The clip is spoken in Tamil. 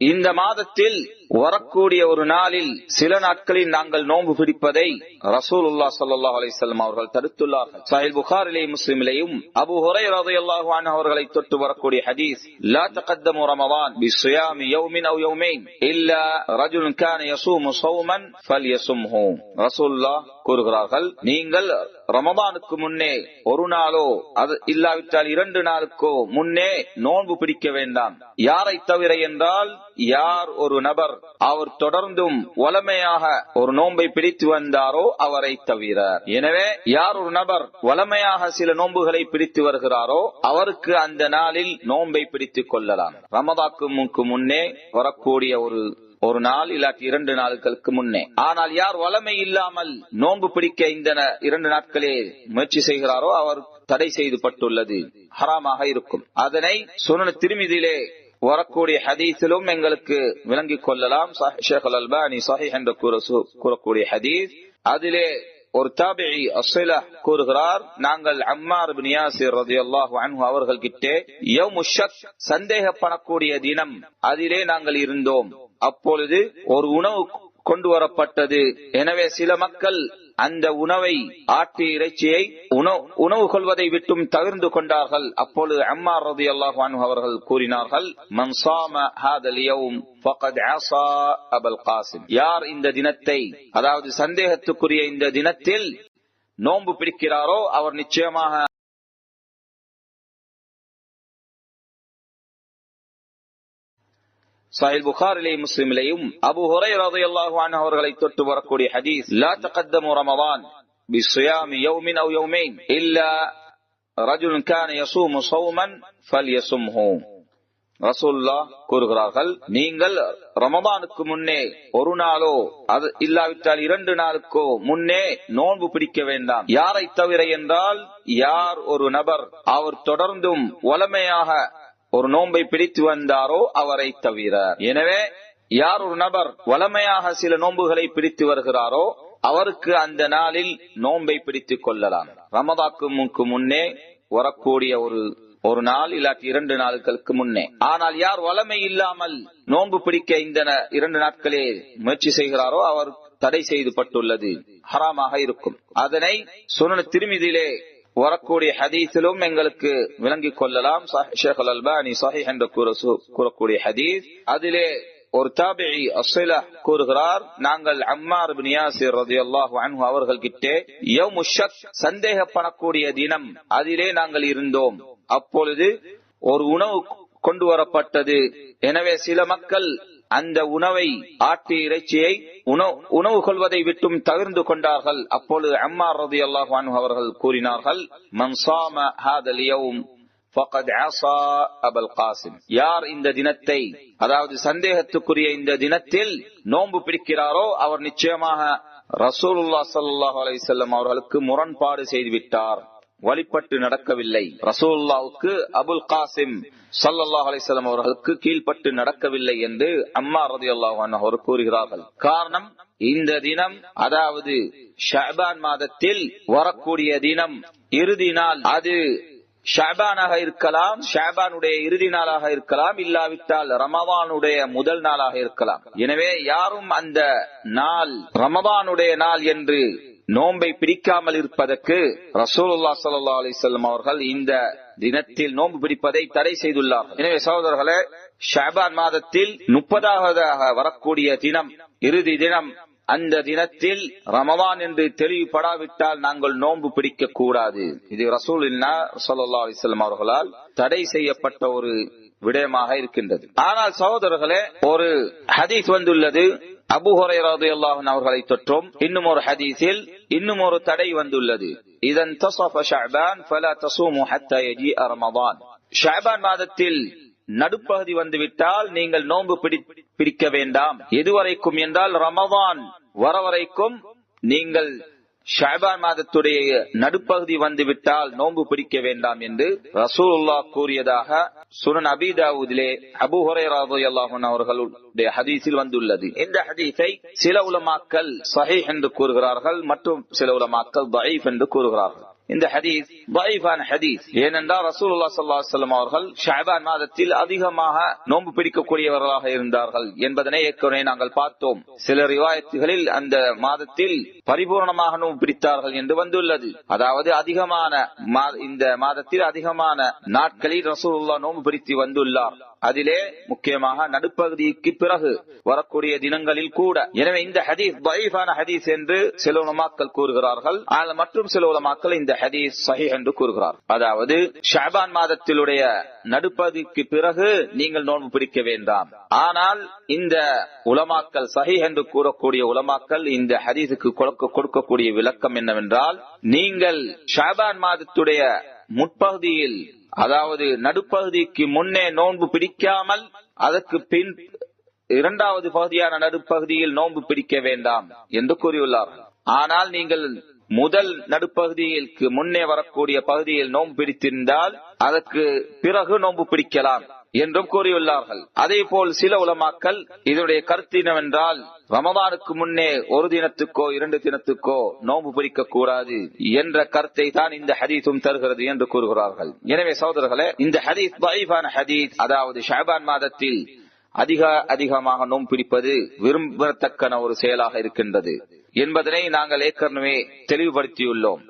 இந்த மாதத்தில் வரக்கூடிய ஒரு நாளில் சில நாட்களில் நாங்கள் நோன்பு பிடிப்பதை ரசூலுல்லா ஸல்லல்லாஹு அலைஹி வஸல்லம் அவர்கள் தடுத்துள்ளார்கள். சஹீஹ் புகாரிலே முஸ்லிமிலேயும் அபு ஹுரை ரதை அன்ஹு அவர்களை தொட்டு வரக்கூடிய ஹதீஸ் லா தகத்தமு பி சுயாமி யௌமின் அவ் யௌமேன் இல்ல ரஜுல் கான சல் யசும் ஹோம் ரசுல்லாஹ் கூறுகிறார்கள் நீங்கள் ரமபானுக்கு முன்னே ஒரு நாளோ அது இல்லாவிட்டால் இரண்டு நாளுக்கோ முன்னே நோன்பு பிடிக்க வேண்டாம். யாரை தவிர என்றால் யார் ஒரு நபர் அவர் தொடர்ந்தும் வளமையாக ஒரு நோன்பை பிடித்து வந்தாரோ அவரை தவிர எனவே யார் ஒரு நபர் வளமையாக சில நோன்புகளை பிடித்து வருகிறாரோ அவருக்கு அந்த நாளில் நோன்பை பிடித்துக் கொள்ளலாம். ரமதாக்கு முன்னே வரக்கூடிய ஒரு ஒரு நாள் இல்லாட்டி இரண்டு நாட்களுக்கு முன்னே. ஆனால் யார் வளமை இல்லாமல் நோன்பு பிடிக்க இந்த இரண்டு நாட்களே முயற்சி செய்கிறாரோ அவர் தடை செய்துபட்டுள்ளது. ஹராமாக இருக்கும். அதனை சுனன திருமிதியிலே வரக்கூடிய ஹதீஸிலும் எங்களுக்கு விளங்கிக் கொள்ளலாம். ஷேக் அல் அல்பானி சஹீஹ் என்று கூற- கூறக்கூடிய ஹதீஸ். அதிலே ஒரு தாபிஇ அஸ்ஸிலா கூறுகிறார். நாங்கள் அம்மார் பின் யாசிர் அல்லாஹ் அன்ஹு அவர்கள் கிட்டே யௌமு சந்தேகப்படக்கூடிய தினம் அதிலே நாங்கள் இருந்தோம். அப்பொழுது ஒரு உணவு கொண்டு வரப்பட்டது. எனவே சில மக்கள் அந்த உணவை ஆட்டு இறைச்சியை உணவு உணவு கொள்வதை விட்டும் தவிர்ந்து கொண்டார்கள். அப்பொழுது அம்மா ரலியல்லாஹு அன்ஹு அவர்கள் கூறினார்கள் மன் சாம அபல் காசிம். யார் இந்த தினத்தை அதாவது சந்தேகத்துக்குரிய இந்த தினத்தில் நோன்பு பிடிக்கிறாரோ அவர் நிச்சயமாக சாஹில் புகாரிலே முஸ்லிமிலேயும் அபு ஹுரை ரதை அன்ஹு அவர்களை தொட்டு வரக்கூடிய ஹதீஸ் லா தகத்தமு ரமதான் பிஸ்ஸியாமி யௌமின் அவ் யௌமைன் இல்லா ரஜுலுன் கான யஸூமு ஸௌமன் ஃபல்யஸும்ஹு ரசூல்லா கூறுகிறார்கள் நீங்கள் ரமதானுக்கு முன்னே ஒரு நாளோ அது இல்லாவிட்டால் இரண்டு நாளுக்கோ முன்னே நோன்பு பிடிக்க வேண்டாம். யாரை தவிர என்றால் யார் ஒரு நபர் அவர் தொடர்ந்தும் வளமையாக ஒரு நோன்பை பிடித்து வந்தாரோ அவரை தவிர எனவே யார் ஒரு நபர் வளமையாக சில நோன்புகளை பிடித்து வருகிறாரோ அவருக்கு அந்த நாளில் நோன்பை பிடித்துக் கொள்ளலாம். ரமதாக்கு முன்னே வரக்கூடிய ஒரு ஒரு நாள் இல்லாட்டி இரண்டு நாட்களுக்கு முன்னே. ஆனால் யார் வளமை இல்லாமல் நோன்பு பிடிக்க இந்த இரண்டு நாட்களே முயற்சி செய்கிறாரோ அவர் தடை செய்து பட்டுள்ளது. ஹராமாக இருக்கும். அதனை சுனன திருமிதியிலே வரக்கூடிய ஹதீஸிலும் எங்களுக்கு விளங்கிக் கொள்ளலாம். சஹீஹ் ஷேக் அல் அல்பானி சஹீஹ் என்று கூறக்கூடிய ஹதீஸ். அதிலே ஒரு தாபிஇ அஸ்ஸிலா கூறுகிறார். நாங்கள் அம்மார் பின் யாசிர் ரலியல்லாஹு அன்ஹு அவர்கள் கிட்டே யௌமு ஷக் சந்தேகப்படக்கூடிய தினம் அதிலே நாங்கள் இருந்தோம். அப்பொழுது ஒரு உணவு கொண்டு வரப்பட்டது. எனவே சில மக்கள் அந்த உணவை ஆட்டு இறைச்சியை உணவு உணவு கொள்வதை விட்டும் தவிர்ந்து கொண்டார்கள். அப்பொழுது அம்மா ரதி அன்ஹு அவர்கள் கூறினார்கள் மன்சாம ஹாதலியவும் காசிம். யார் இந்த தினத்தை அதாவது சந்தேகத்துக்குரிய இந்த தினத்தில் நோன்பு பிடிக்கிறாரோ அவர் நிச்சயமாக ரசூலுல்லாஹ் ஸல்லல்லாஹு அவர்களுக்கு முரண்பாடு செய்துவிட்டார். வழிபட்டு நடக்கவில்லை. ரசூல்லாவுக்கு அபுல் காசிம் சல்லாஹ் அலிசல்லாம் அவர்களுக்கு கீழ்ப்பட்டு நடக்கவில்லை என்று அம்மா ரதி அன்ஹு அவர் கூறுகிறார்கள். காரணம் இந்த தினம் அதாவது ஷஹபான் மாதத்தில் வரக்கூடிய தினம் இறுதி நாள். அது ஷாபானாக இருக்கலாம் ஷாபானுடைய இறுதி நாளாக இருக்கலாம் இல்லாவிட்டால் ரமதானுடைய முதல் நாளாக இருக்கலாம். எனவே யாரும் அந்த நாள் ரமதானுடைய நாள் என்று நோன்பை பிடிக்காமல் இருப்பதற்கு ரசூலுல்லா சல்லா அலைஹி அவர்கள் இந்த தினத்தில் நோன்பு பிடிப்பதை தடை செய்துள்ளார் எனவே சகோதரர்களே ஷாபான் மாதத்தில் முப்பதாவதாக வரக்கூடிய தினம் இறுதி தினம் அந்த தினத்தில் ரமவான் என்று தெளிவுபடாவிட்டால் நாங்கள் நோன்பு பிடிக்க கூடாது இது ரசூல் சல்லா அவர்களால் தடை செய்யப்பட்ட ஒரு விடயமாக இருக்கின்றது. ஆனால் சகோதரர்களே ஒரு ஹதீஸ் வந்துள்ளது. அபு ஹுரைராது அல்லாஹன் அவர்களை தொற்றும். இன்னும் ஒரு ஹதீஸில் இன்னும் ஒரு தடை வந்துள்ளது. இதன் தசஃப ஷஅபான் மாதத்தில் நடுப்பகுதி வந்துவிட்டால் நீங்கள் நோன்பு பிடி- பிடிக்க வேண்டாம். எதுவரைக்கும் என்றால் ரமதான் வரவரைக்கும் நீங்கள் ஷாபான் மாதத்துடைய நடுப்பகுதி வந்துவிட்டால் நோன்பு பிடிக்க வேண்டாம் என்று ரசூலுல்லாஹ் கூறியதாக சுனன் அபிதாவுதிலே அபு ஹுரைராஹன் அவர்களுடைய ஹதீஸில் வந்துள்ளது. இந்த ஹதீஸை சில உலமாக்கள் சஹீஹ் என்று கூறுகிறார்கள் மற்றும் சில உலமாக்கள் தயீஃப் என்று கூறுகிறார்கள். இந்த ஹதீஸ் பைஃபான ஹதீஸ். ஏனென்றால் ரசூலுல்லா சல்லா அலைஹி அவர்கள் ஷஅபான் மாதத்தில் அதிகமாக நோன்பு பிடிக்கக்கூடியவர்களாக இருந்தார்கள் என்பதனை ஏற்கனவே நாங்கள் பார்த்தோம். சில ரிவாயத்துகளில் அந்த மாதத்தில் பரிபூர்ணமாக நோன்பு பிடித்தார்கள் என்று வந்துள்ளது. அதாவது அதிகமான இந்த மாதத்தில் அதிகமான நாட்களில் ரசூலுல்லா நோன்பு பிடித்து வந்துள்ளார். அதிலே முக்கியமாக நடுப்பகுதிக்கு பிறகு வரக்கூடிய தினங்களில் கூட. எனவே இந்த ஹதீஸ் பைஃபான ஹதீஸ் என்று சில உலமாக்கள் கூறுகிறார்கள். ஆனால் மற்றும் சில உலமாக்கள் இந்த ஹதீஸ் சஹி என்று கூறுகிறார். அதாவது ஷாபான் மாதத்திலுடைய நடுப்பகுதிக்கு பிறகு நீங்கள் நோன்பு பிடிக்க வேண்டாம். ஆனால் இந்த உலமாக்கள் சஹி என்று கூறக்கூடிய உலமாக்கள் இந்த ஹதீஸுக்கு கொடுக்கக்கூடிய விளக்கம் என்னவென்றால் நீங்கள் ஷாபான் மாதத்துடைய முற்பகுதியில் அதாவது நடுப்பகுதிக்கு முன்னே நோன்பு பிடிக்காமல் அதற்கு பின் இரண்டாவது பகுதியான நடுப்பகுதியில் நோன்பு பிடிக்க வேண்டாம் என்று கூறியுள்ளார். ஆனால் நீங்கள் முதல் நடுப்பகுதிக்கு முன்னே வரக்கூடிய பகுதியில் நோன்பு பிடித்திருந்தால் அதற்கு பிறகு நோன்பு பிடிக்கலாம். என்றும் கூறியுள்ளார்கள். அதே போல் சில உலமாக்கள் இதனுடைய கருத்து என்னவென்றால் ரமதானுக்கு முன்னே ஒரு தினத்துக்கோ இரண்டு தினத்துக்கோ நோன்பு பிடிக்க கூடாது என்ற கருத்தை தான் இந்த ஹதீஸும் தருகிறது என்று கூறுகிறார்கள். எனவே சகோதரர்களே இந்த ஹதீஸ் பைஃபான ஹதீஸ் அதாவது ஷாபான் மாதத்தில் அதிக அதிகமாக நோன்பு பிடிப்பது விரும்பத்தக்கன ஒரு செயலாக இருக்கின்றது என்பதனை நாங்கள் ஏற்கனவே தெளிவுபடுத்தியுள்ளோம்.